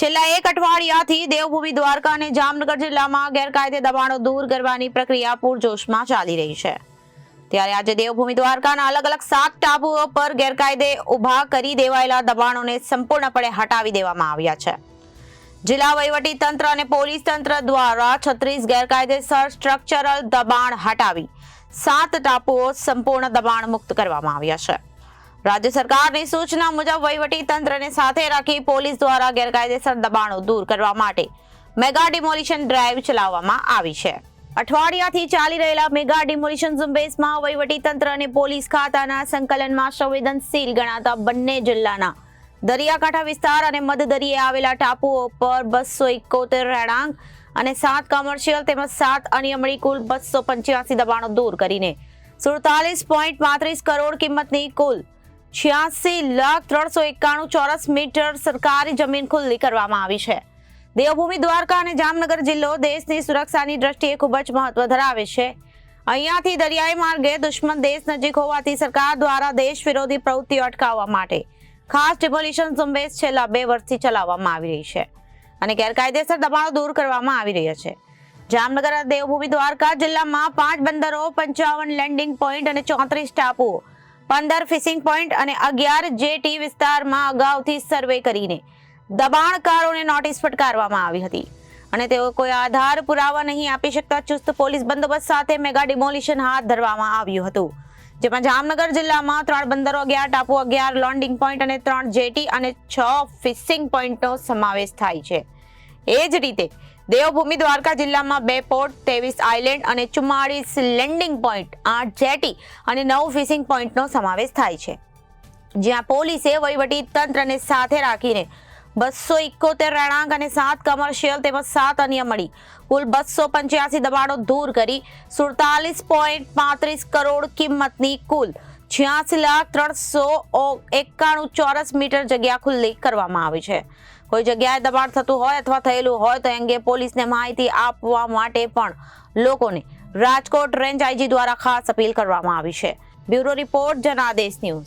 છેલ્લા એક અઠવાડિયાથી દેવભૂમિ દ્વારકા અને જામનગર જિલ્લામાં ગેરકાયદે દબાણો દૂર કરવાની પ્રક્રિયા પૂરજોશમાં ચાલી રહી છે. ત્યારે આજે દેવભૂમિ દ્વારકાના અલગ અલગ સાત ટાપુઓ પર ગેરકાયદે ઊભા કરી દેવાયેલા દબાણોને સંપૂર્ણપણે હટાવી દેવામાં આવ્યા છે. જિલ્લા વહીવટી તંત્ર અને પોલીસ તંત્ર દ્વારા છત્રીસ ગેરકાયદેસર સ્ટ્રક્ચરલ દબાણ હટાવી સાત ટાપુઓ સંપૂર્ણ દબાણ મુક્ત કરવામાં આવ્યા છે. રાજ્ય સરકારની સૂચના મુજબ વહીવટી તંત્રને સાથે રાખી પોલીસ દ્વારા ગેરકાયદેસર દબાણો દૂર કરવા માટે મેગા ડિમોલિશન ડ્રાઈવ ચલાવવામાં આવી છે. અઠવાડિયાથી ચાલી રહેલા મેગા ડિમોલિશન ઝુંબેશમાં વહીવટી તંત્ર અને પોલીસ ખાતાના સંકલનમાં સંવેદનશીલ ગણાતા બંને જિલ્લાના દરિયાકાંઠા વિસ્તાર અને મધદરિયે આવેલા ટાપુઓ પર બસો એકોતેર રહેણાંક અને સાત કોમર્શિયલ તેમજ સાત અનિયમણી કુલ બસો પંચ્યાસી દબાણો દૂર કરીને સુડતાલીસ પોઈન્ટ પાંત્રીસ કરોડ કિંમતની કુલ છ્યાસી લાખ ત્રણસો એકાણું ચોરસ મીટર સરકારી જમીન ખુલ્લી કરવામાં આવી છે. દેવભૂમિ દ્વારકા અને જામનગર જિલ્લો દેશની સુરક્ષાની દ્રષ્ટિએ ખૂબ જ મહત્વ ધરાવે છે. અહીંયાથી દરિયાઈ માર્ગે દુશ્મન દેશ નજીક હોવાથી સરકાર દ્વારા દેશ વિરોધી પ્રવૃત્તિઓ અટકાવવા માટે ખાસ ડિમોલિશન ઝુંબેશ છેલ્લા બે વર્ષથી ચલાવવામાં આવી રહી છે અને ગેરકાયદેસર દબાણો દૂર કરવામાં આવી રહ્યા છે. જામનગર દેવભૂમિ દ્વારકા જિલ્લામાં પાંચ બંદરો, પંચાવન લેન્ડિંગ પોઈન્ટ અને ચોત્રીસ ટાપુઓ પંદર ફિશિંગ પોઈન્ટ અને અગિયાર જેટી વિસ્તારમાં અગાઉથી સર્વે કરીને દબાણકારોને નોટિસ ફટકારવામાં આવી હતી. અને તેઓ કોઈ આધાર પુરાવા નહીં આપી શકતા ચુસ્ત પોલીસ બંદોબસ્ત સાથે મેગા ડિમોલિશન હાથ ધરવામાં આવ્યું હતું. જેમાં જામનગર જિલ્લામાં ત્રણ બંદરો, અગિયાર ટાપુ, અગિયાર લોન્ડિંગ પોઈન્ટ અને ત્રણ જેટી અને છ ફિશિંગ પોઈન્ટનો સમાવેશ થાય છે. એ જ રીતે દેવભૂમિ દ્વારકા જિલ્લામાં બે પોર્ટ, ત્રેવીસ આઇલેન્ડ અને ચુમ્માળીસ લેન્ડિંગ પોઈન્ટ આઠ જેટી અને નવ ફિશિંગ પોઈન્ટનો સમાવેશ થાય છે. જ્યાં પોલીસે વહીવટી તંત્રને સાથે રાખીને બસો ઇકોતેર રહેણાંક અને સાત કમર્શિયલ તેમજ સાત અન્ય મળી કુલ બસો પંચ્યાસી દબાણો દૂર કરી સુડતાલીસ પોઈન્ટ પાંત્રીસ કરોડ કિંમતની કુલ છ્યાસી લાખ ત્રણસો એકાણું ચોરસ મીટર જગ્યા ખુલ્લી કરવામાં આવી છે. કોઈ જગ્યાએ દબાણ થતું હોય અથવા થયેલું હોય તો અંગે પોલીસને માહિતી આપવા માટે પણ લોકોને રાજકોટ રેન્જ આઈજી દ્વારા ખાસ અપીલ કરવામાં આવી છે. Bureau report Janadesh news.